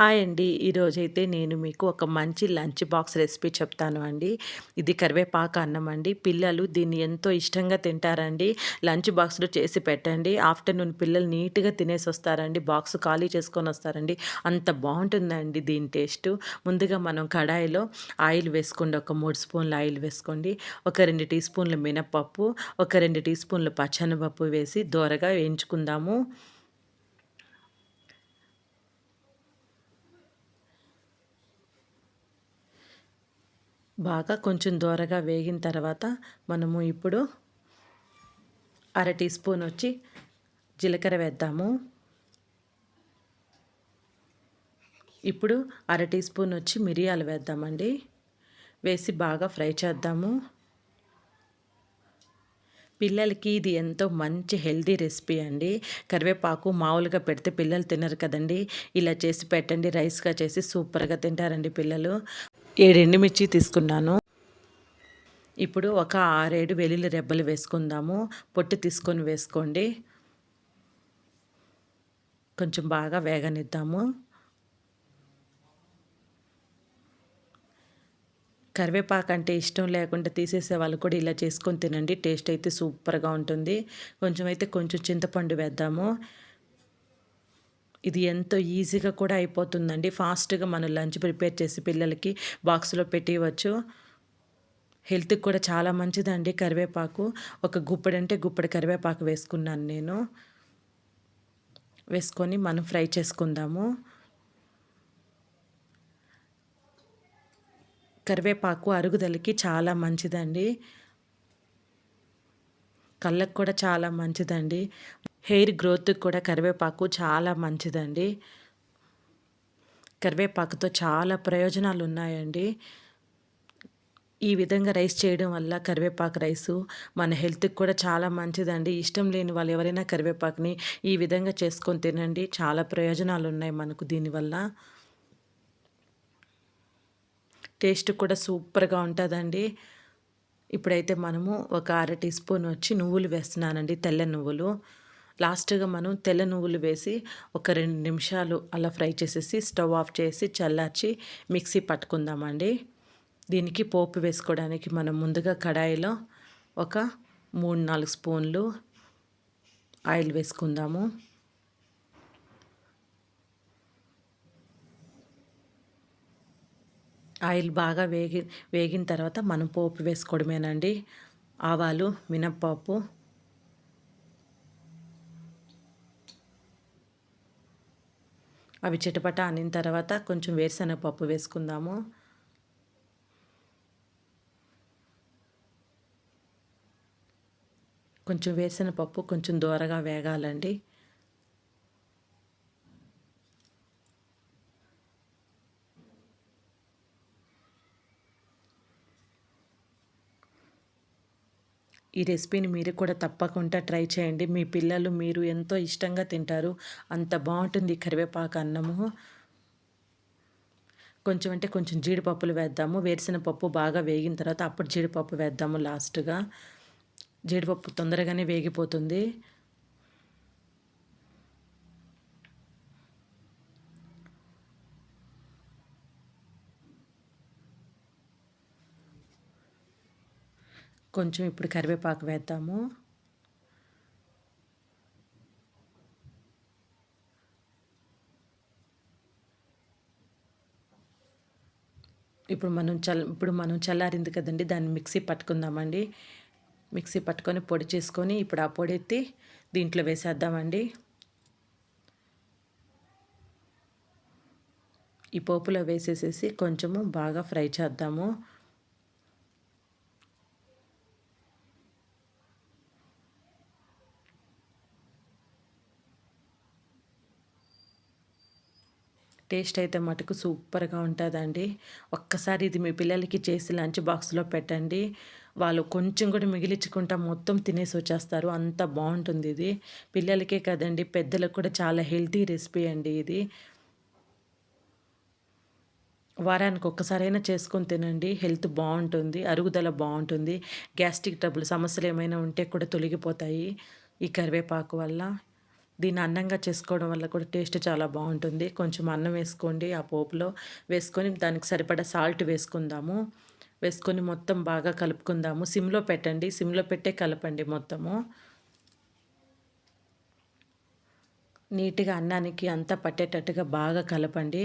Hi అండి. ఈరోజైతే నేను మీకు ఒక మంచి లంచ్ బాక్స్ రెసిపీ చెప్తాను అండి. ఇది కరివేపాకు అన్నం అండి. పిల్లలు దీన్ని ఎంతో ఇష్టంగా తింటారండి. లంచ్ బాక్స్‌లో చేసి పెట్టండి. ఆఫ్టర్‌నూన్ పిల్లలు నీట్‌గా తినేసి వస్తారండి. బాక్స్ ఖాళీ చేసుకొని వస్తారండి. అంత బాగుంటుందండి దీని టేస్ట్ ముందుగా మనం కడాయిలో ఆయిల్ వేసుకోండి. ఒక మూడు స్పూన్ల ఆయిల్ వేసుకోండి. ఒక రెండు టీ స్పూన్ల మినపప్పు, ఒక రెండు టీ స్పూన్ల పచ్చనపప్పు వేసి దోరగా వేయించుకుందాము. బాగా కొంచెం దోరగా వేగిన తర్వాత మనము ఇప్పుడు అర టీ స్పూన్ వచ్చి జీలకర్ర వేద్దాము. ఇప్పుడు అర టీ స్పూన్ వచ్చి మిరియాలు వేద్దామండి. వేసి బాగా ఫ్రై చేద్దాము. పిల్లలకి ఇది ఎంతో మంచి హెల్తీ రెసిపీ అండి. కరివేపాకు మామూలుగా పెడితే పిల్లలు తినరు కదండి. ఇలా చేసి పెట్టండి రైస్గా చేసి సూపర్గా తింటారండి పిల్లలు. ఏడు ఎండుమిర్చి తీసుకున్నాను. ఇప్పుడు ఒక ఆరేడు వెల్లుల్లి రెబ్బలు వేసుకుందాము. పొట్టు తీసుకొని వేసుకోండి. కొంచెం బాగా వేగనిద్దాము. కరివేపాకు అంటే ఇష్టం లేకుండా తీసేసే వాళ్ళు కూడా ఇలా చేసుకొని తినండి. టేస్ట్ అయితే సూపర్గా ఉంటుంది. కొంచెం అయితే కొంచెం చింతపండు వేద్దాము. ఇది ఎంతో ఈజీగా కూడా అయిపోతుందండి. ఫాస్ట్గా మనం లంచ్ ప్రిపేర్ చేసి పిల్లలకి బాక్స్లో పెట్టేయవచ్చు. హెల్త్కి కూడా చాలా మంచిదండి కరివేపాకు. ఒక గుప్పడి అంటే గుప్పడి కరివేపాకు వేసుకున్నాను నేను. వేసుకొని మనం ఫ్రై చేసుకుందాము. కరివేపాకు అరుగుదలకి చాలా మంచిదండి. కళ్ళకు కూడా చాలా మంచిదండి. హెయిర్ గ్రోత్కి కూడా కరివేపాకు చాలా మంచిదండి. కరివేపాకుతో చాలా ప్రయోజనాలు ఉన్నాయండి ఈ విధంగా రైస్ చేయడం వల్ల కరివేపాకు రైసు మన హెల్త్కి కూడా చాలా మంచిదండి. ఇష్టం లేని వాళ్ళు ఎవరైనా కరివేపాకుని ఈ విధంగా చేసుకొని తినండి. చాలా ప్రయోజనాలు ఉన్నాయి మనకు దీనివల్ల. టేస్ట్ కూడా సూపర్గా ఉంటుందండి. ఇప్పుడైతే మనము ఒక అర టీ స్పూన్ వచ్చి నువ్వులు వేస్తున్నానండి తెల్ల నువ్వులు. లాస్ట్గా మనం తెల్ల నువ్వులు వేసి ఒక రెండు నిమిషాలు అలా ఫ్రై చేసేసి స్టవ్ ఆఫ్ చేసి చల్లార్చి మిక్సీ పట్టుకుందామండి. దీనికి పోపు వేసుకోవడానికి మనం ముందుగా కడాయిలో ఒక మూడు నాలుగు స్పూన్లు ఆయిల్ వేసుకుందాము. ఆయిల్ బాగా వేగి వేగిన తర్వాత మనం పోపు వేసుకోవడమేనండి. ఆవాలు మినప్పప్పు అవి చిటపట అనిన తర్వాత కొంచెం వేరుశనగపప్పు వేసుకుందాము. కొంచెం వేసిన పప్పు కొంచెం దూరగా వేగాలండి. ఈ రెసిపీని మీరు కూడా తప్పకుండా ట్రై చేయండి. మీ పిల్లలు మీరు ఎంతో ఇష్టంగా తింటారు. అంత బాగుంటుంది కరివేపాకు అన్నము. కొంచెం అంటే కొంచెం జీడిపప్పులు వేద్దాము. వేరుసిన పప్పు బాగా వేగిన తర్వాత అప్పుడు జీడిపప్పు వేద్దాము లాస్ట్గా. జీడిపప్పు తొందరగానే వేగిపోతుంది. కొంచెం ఇప్పుడు కరివేపాకు వేద్దాము. ఇప్పుడు మనం చల్ ఇప్పుడు మనం చల్లారింది కదండి దాన్ని మిక్సీ పట్టుకుందామండి. మిక్సీ పట్టుకొని పొడి చేసుకొని ఇప్పుడు ఆ పొడి ఎత్తి దీంట్లో వేసేద్దామండి. ఈ పోపులో వేసేసేసి కొంచెము బాగా ఫ్రై చేద్దాము. టేస్ట్ అయితే మటుకు సూపర్గా ఉంటుందండి. ఒక్కసారి ఇది మీ పిల్లలకి చేసి లంచ్ బాక్స్లో పెట్టండి. వాళ్ళు కొంచెం కూడా మిగిలించుకుంటా మొత్తం తినేసి వచ్చేస్తారు. అంత బాగుంటుంది ఇది. పిల్లలకే కదండి పెద్దలకు కూడా చాలా హెల్తీ రెసిపీ అండి ఇది. వారానికి ఒక్కసారైనా చేసుకొని తినండి. హెల్త్ బాగుంటుంది అరుగుదల బాగుంటుంది. గ్యాస్ట్రిక్ ట్రబుల్ సమస్యలు ఏమైనా ఉంటే కూడా తొలగిపోతాయి. ఈ కరివేపాకు వల్ల దీన్ని అన్నంగా చేసుకోవడం వల్ల కూడా టేస్ట్ చాలా బాగుంటుంది. కొంచెం అన్నం వేసుకోండి ఆ పోపులో. వేసుకొని దానికి సరిపడా సాల్ట్ వేసుకుందాము. వేసుకొని మొత్తం బాగా కలుపుకుందాము. సిమ్లో పెట్టండి. సిమ్లో పెట్టే కలపండి మొత్తము. నీట్గా అన్నానికి అంతా పట్టేటట్టుగా బాగా కలపండి.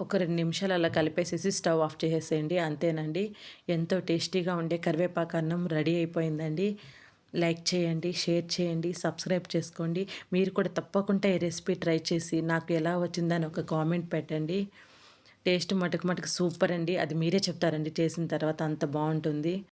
ఒక రెండు నిమిషాలు అలా కలిపేసేసి స్టవ్ ఆఫ్ చేసేసేయండి అంతేనండి. ఎంతో టేస్టీగా ఉండే కరివేపాకు అన్నం రెడీ అయిపోయిందండి. లైక్ చేయండి షేర్ చేయండి సబ్స్క్రైబ్ చేసుకోండి. మీరు కూడా తప్పకుండా ఈ రెసిపీ ట్రై చేసి నాకు ఎలా వచ్చిందని ఒక కామెంట్ పెట్టండి. టేస్ట్ మటుకు మటుకు సూపర్ అండి. అది మీరే చెప్తారండి. చేసిన తర్వాత అంత బాగుంటుంది.